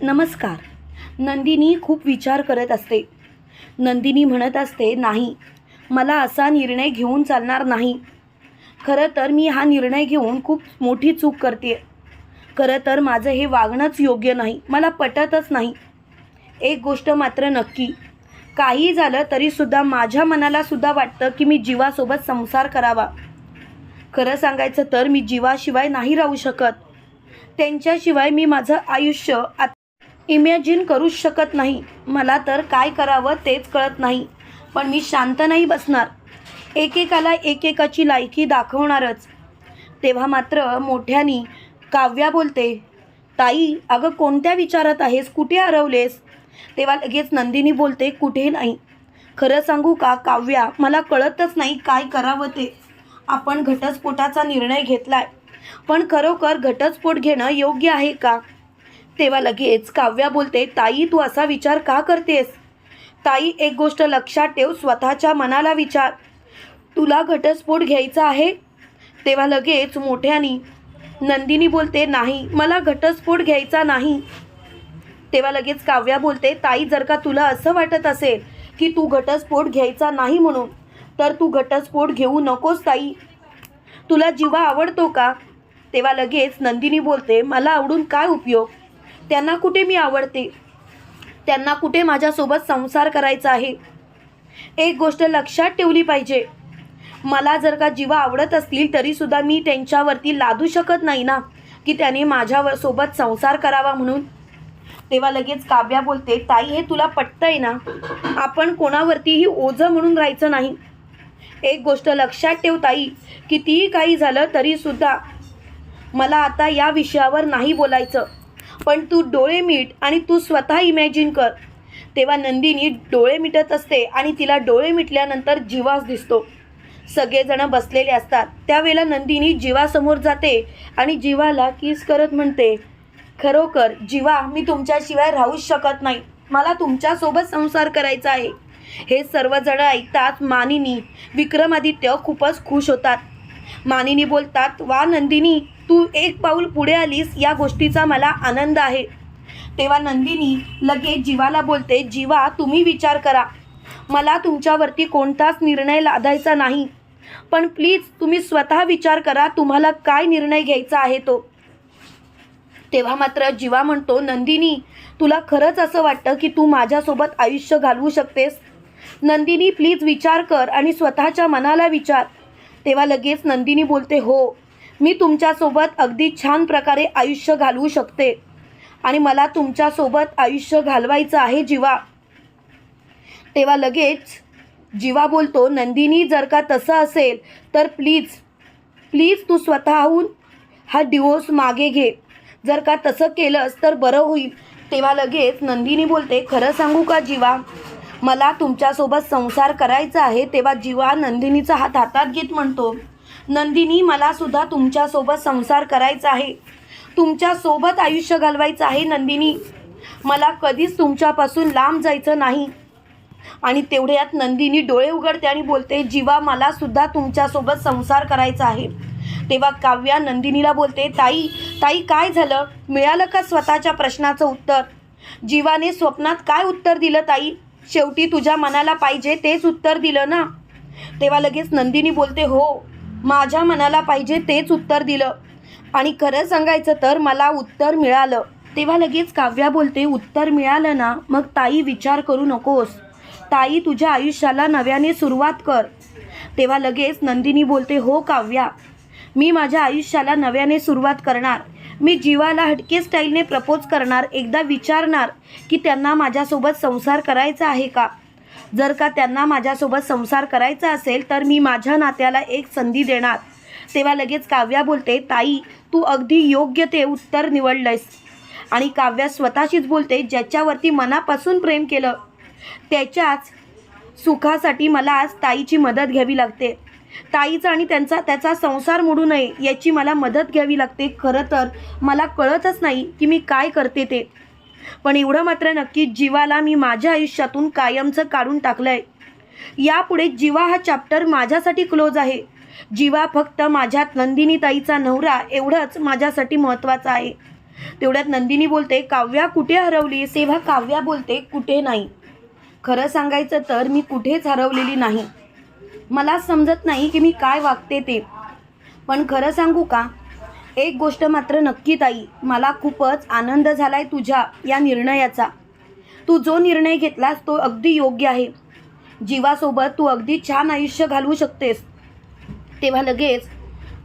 नमस्कार. नंदिनी खूप विचार करत असते. नंदिनी म्हणत असते नाही मला असा निर्णय घेऊन चालणार नाही. खरं तर मी हा निर्णय घेऊन खूप मोठी चूक करते खरं तर माझं हे वागणंच योग्य नाही मला पटतच नाही. एक गोष्ट मात्र नक्की काही झालं तरीसुद्धा माझ्या मनालासुद्धा वाटतं की मी जीवासोबत संसार करावा. खरं सांगायचं तर मी जीवाशिवाय नाही राहू शकत. त्यांच्याशिवाय मी माझं आयुष्य आत इमॅजिन करूच शकत नाही. मला तर काय करावं तेच कळत नाही. पण मी शांत नाही बसणार. एकेकाला एकेकाची लायकी दाखवणारच. तेव्हा मात्र मोठ्यानी काव्या बोलते ताई अगं कोणत्या विचारात आहेस? कुठे हरवलेस? तेव्हा लगेच नंदिनी बोलते कुठे नाही. खरं सांगू का काव्या मला कळतच नाही काय करावं ते. आपण घटस्फोटाचा निर्णय घेतलाय. पण खरोखर घटस्फोट घेणं योग्य आहे का? तेव्हा लगेच काव्या बोलते ताई तू असा विचार का करतेस? ताई एक गोष्ट लक्षात ठेव स्वतःच्या मनाला विचार. तुला घटस्फोट घ्यायचा आहे? तेव्हा लगेच मोठ्यानी नंदिनी बोलते नाही मला घटस्फोट घ्यायचा नाही. तेव्हा लगेच काव्या बोलते ताई जर का तुला असं वाटत असेल की तू घटस्फोट घ्यायचा नाही म्हणून तर तू घटस्फोट घेऊ नकोस ताई. तुला जीवा आवडतो का? तेव्हा लगेच नंदिनी बोलते मला आवडून काय उपयोग? त्यांना कुठे मी आवडते? त्यांना कुठे माझ्यासोबत संसार करायचा आहे? एक गोष्ट लक्षात ठेवली पाहिजे. मला जर का जीवा आवडत असतील तरीसुद्धा मी त्यांच्यावरती लादू शकत नाही ना की त्याने माझ्यावर सोबत संसार करावा म्हणून. तेव्हा लगेच काव्या बोलते ताई हे तुला पटतंय ना? आपण कोणावरतीही ओझं म्हणून राहायचं नाही. एक गोष्ट लक्षात ठेव ताई कितीही काही झालं तरीसुद्धा मला आता या विषयावर नाही बोलायचं. पण तू डोळे मीट आणि तू स्वतः इमॅजिन कर. तेव्हा नंदिनी डोळे मिटत असते आणि तिला डोळे मिटल्यानंतर जीवास दिसतो. सगळेजणं बसलेले असतात. त्यावेळेला नंदिनी जीवासमोर जाते आणि जीवाला किस करत म्हणते खरोखर जीवा मी तुमच्याशिवाय राहूच शकत नाही. मला तुमच्यासोबत संसार करायचा आहे. हे सर्वजण ऐकतात मानिनी. विक्रमादित्य खूपच खुश होतात. मानिनी बोलतात वा नंदिनी तू एक पाऊल पुढे आलीस या गोष्टीचा मला आनंद आहे. तेव्हा नंदिनी लगेच जीवाला बोलते जीवा तुम्ही विचार करा. मला तुमच्यावरती कोणताच निर्णय लादायचा नाही. पण प्लीज तुम्ही स्वतः विचार करा तुम्हाला काय निर्णय घ्यायचा आहे तो. तेव्हा मात्र जीवा म्हणतो नंदिनी तुला खरंच असं वाटतं की तू माझ्यासोबत आयुष्य घालवू शकतेस? नंदिनी प्लीज विचार कर आणि स्वतःच्या मनाला विचार. तेव्हा लगेच नंदिनी बोलते हो मी तुमच्यासोबत अगदी छान प्रकारे आयुष्य घालवू शकते. आणि मला तुमच्यासोबत आयुष्य घालवायचं आहे जीवा. तेव्हा लगेच जीवा बोलतो नंदिनी जर का तसं असेल तर प्लीज प्लीज तू स्वतःहून हा डिवोर्स मागे घे. जर का तसं केलंस तर बरं होईल. तेव्हा लगेच नंदिनी बोलते खरं सांगू का जीवा? मला तुमच्यासोबत संसार करायचा आहे. तेव्हा जीवा नंदिनीचा हात हातात घेत म्हणतो नंदिनी मला सुद्धा तुमच्यासोबत संसार करायचा आहे. तुमच्यासोबत आयुष्य घालवायचं आहे नंदिनी. मला कधीच तुमच्यापासून लांब जायचं नाही. आणि तेवढ्यात नंदिनी डोळे उघडते आणि बोलते जीवा मला सुद्धा तुमच्यासोबत संसार करायचा आहे. तेव्हा काव्या नंदिनीला बोलते ताई ताई काय झालं? मिळालं का स्वतःच्या प्रश्नाचं उत्तर? जीवाने स्वप्नात काय उत्तर दिलं ताई? शेवटी तुझ्या मनाला पाहिजे तेच उत्तर दिलं ना? तेव्हा लगेच नंदिनी बोलते हो माझ्या मनाला पाहिजे तेच उत्तर दिलं. आणि खरं सांगायचं तर मला उत्तर मिळालं. तेव्हा लगेच काव्या बोलते उत्तर मिळालं ना मग ताई विचार करू नकोस. ताई तुझ्या आयुष्याला नव्याने सुरुवात कर. तेव्हा लगेच नंदिनी बोलते हो काव्या मी माझ्या आयुष्याला नव्याने सुरुवात करणार. मी जीवाला हटके स्टाईलने प्रपोज करणार. एकदा विचारणार की त्यांना माझ्यासोबत संसार करायचा आहे का? जर का त्यांना माझ्यासोबत संसार करायचा असेल तर मी माझ्या नात्याला एक संधी देणार. तेव्हा लगेच काव्या बोलते ताई तू अगदी योग्य ते उत्तर निवडलंयस. आणि काव्या स्वतःशीच बोलते ज्याच्यावरती मनापासून प्रेम केलं त्याच्याच सुखासाठी मला आज ताईची मदत घ्यावी लागते. ताईचा आणि त्यांचा त्याचा संसार मोडू नये याची मला मदत घ्यावी लागते. खरं तर मला कळतच नाही की मी काय करते ते. पण एवढं मात्र नक्कीच जीवाला मी माझ्या आयुष्यातून कायमचं काढून टाकलं आहे यापुढे जीवा हा चॅप्टर माझ्यासाठी क्लोज आहे. जीवा फक्त माझ्या नंदिनीताईचा नवरा एवढंच माझ्यासाठी महत्त्वाचा आहे. तेवढ्यात नंदिनी बोलते काव्या कुठे हरवली? तेव्हा काव्या बोलते कुठे नाही. खरं सांगायचं तर मी कुठेच हरवलेली नाही. मला समजत नाही की मी काय वागते ते. पण खरं सांगू का? एक गोष्ट मात्र नक्की ताई मला खूपच आनंद झालाय तुझ्या या निर्णयाचा. तू जो निर्णय घेतलास तो अगदी योग्य आहे. जीवासोबत तू अगदी छान आयुष्य घालवू शकतेस. तेव्हा लगेच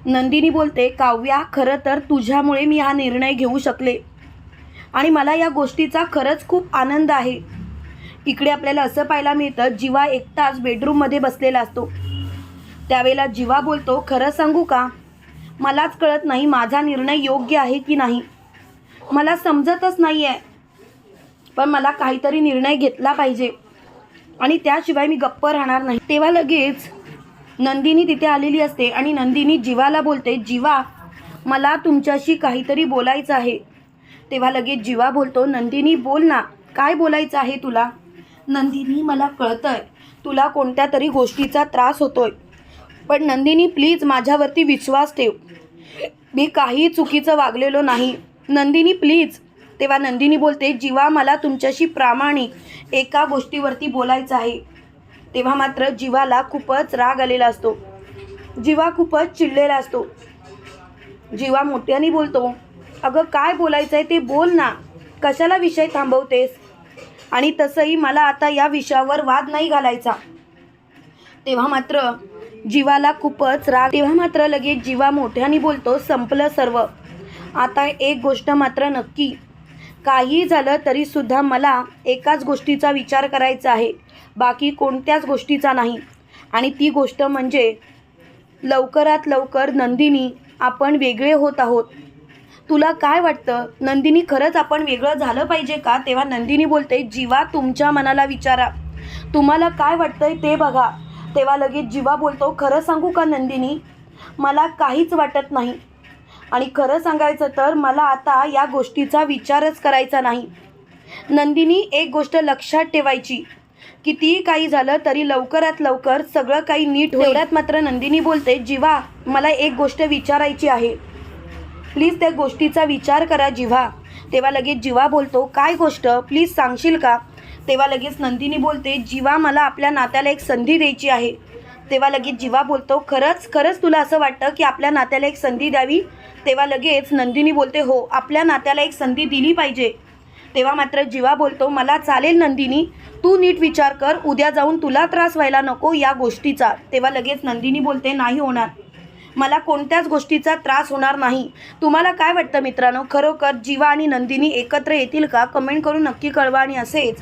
नंदिनी बोलते काव्या खरं तर तुझ्यामुळे मी हा निर्णय घेऊ शकले. आणि मला या गोष्टीचा खरंच खूप आनंद आहे. इकडे आपल्याला असं पाहायला मिळतं जीवा एकटाच बेडरूममध्ये बसलेला असतो. त्यावेळेला जीवा बोलतो खरं सांगू का? मलाच कळत नाही माझा निर्णय योग्य आहे की नाही. मला समजतच नाही आहे पण मला काहीतरी निर्णय घेतला पाहिजे. आणि त्याशिवाय मी गप्प राहणार नाही. तेव्हा लगेच नंदिनी तिथे आलेली असते आणि नंदिनी जीवाला बोलते जीवा मला तुमच्याशी काहीतरी बोलायचं आहे. तेव्हा लगेच जीवा बोलतो नंदिनी बोल ना काय बोलायचं आहे तुला? नंदिनी मला कळतंय. तुला कोणत्या तरी गोष्टीचा त्रास होतोय. पण नंदिनी प्लीज माझ्यावरती विश्वास ठेव. मी काही चुकीचं वागलेलो नाही. नंदिनी प्लीज तेव्हा नंदिनी बोलते जीवा मला तुमच्याशी प्रामाणिक एका गोष्टीवरती बोलायचं आहे. तेव्हा मात्र जीवाला खूपच राग आलेला असतो. जीवा खूपच चिडलेला असतो. जीवा मोठ्याने बोलतो अगं काय बोलायचं आहे ते बोल ना. कशाला विषय थांबवतेस? आणि तसंही मला आता या विषयावर वाद नाही घालायचा. तेव्हा मात्र जीवाला खूपच राग. तेव्हा मात्र लगेच जीवा मोठ्याने बोलतो संपलं सर्व. आता एक गोष्ट मात्र नक्की. काही झालं तरीसुद्धा मला एकाच गोष्टीचा विचार करायचा आहे. बाकी कोणत्याच गोष्टीचा नाही. आणि ती गोष्ट म्हणजे लवकरात लवकर नंदिनी आपण वेगळे होत आहोत. तुला काय वाटतं? नंदिनी खरंच आपण वेगळं झालं पाहिजे का? तेव्हा नंदिनी बोलते जीवा तुमच्या मनाला विचारा. तुम्हाला काय वाटतंय ते बघा. तेव्हा लगेच जीवा बोलतो खरं सांगू का नंदिनी? मला काहीच वाटत नाही. आणि खरं सांगायचं तर मला आता या गोष्टीचा विचारच करायचा नाही. नंदिनी एक गोष्ट लक्षात ठेवायची कितीही काही झालं तरी लवकरात लवकर सगळं काही नीट होण्यात मात्र नंदिनी बोलते जीवा मला एक गोष्ट विचारायची आहे. प्लीज त्या गोष्टीचा विचार करा जिव्हा तेव्हा लगेच जिवा बोलतो काय गोष्ट? प्लीज सांगशील का? तेव्हा लगेच नंदिनी बोलते जीवा मला आपल्या नात्याला एक संधी द्यायची आहे. तेव्हा लगेच जिवा बोलतो खरंच खरंच तुला असं वाटतं की आपल्या नात्याला एक संधी द्यावी? तेव्हा लगेच नंदिनी बोलते हो आपल्या नात्याला एक संधी दिली पाहिजे. तेव्हा मात्र जीवा बोलतो मला चालेल नंदिनी तू नीट विचार कर उद्या जाऊन तुला त्रास व्हायला नको या गोष्टीचा. तेव्हा लगेच नंदिनी बोलते नाही होणार. मला कोणत्याच गोष्टीचा त्रास होणार नाही. तुम्हाला काय वाटतं मित्रांनो? खरोखर जीवा आणि नंदिनी एकत्र येतील का? कमेंट करून नक्की कळवा आणि असेच.